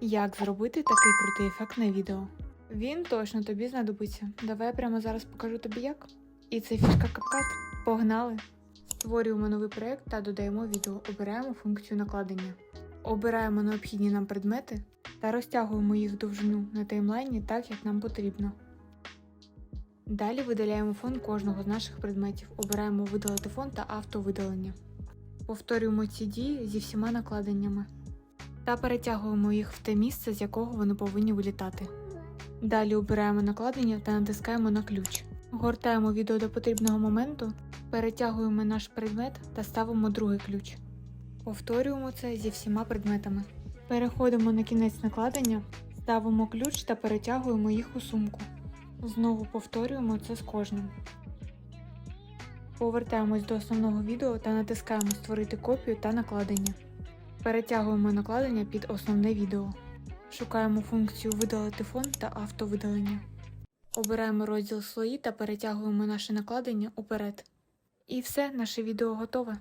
Як зробити такий крутий ефект на відео? Він точно тобі знадобиться. Давай я прямо зараз покажу тобі як. І це фішка CapCut. Погнали! Створюємо новий проєкт та додаємо відео. Обираємо функцію накладення. Обираємо необхідні нам предмети та розтягуємо їх довжину на таймлайні так, як нам потрібно. Далі видаляємо фон кожного з наших предметів. Обираємо видалити фон та автовидалення. Повторюємо ці дії зі всіма накладеннями та перетягуємо їх в те місце, з якого вони повинні вилітати. Далі обираємо накладення та натискаємо на ключ. Гортаємо відео до потрібного моменту, перетягуємо наш предмет та ставимо другий ключ. Повторюємо це зі всіма предметами. Переходимо на кінець накладення, ставимо ключ та перетягуємо їх у сумку. Знову повторюємо це з кожним. Повертаємось до основного відео та натискаємо Створити копію та накладення. Перетягуємо накладення під основне відео. Шукаємо функцію Видалити фон та автовидалення. Обираємо розділ слої та перетягуємо наше накладення уперед. І все, наше відео готове.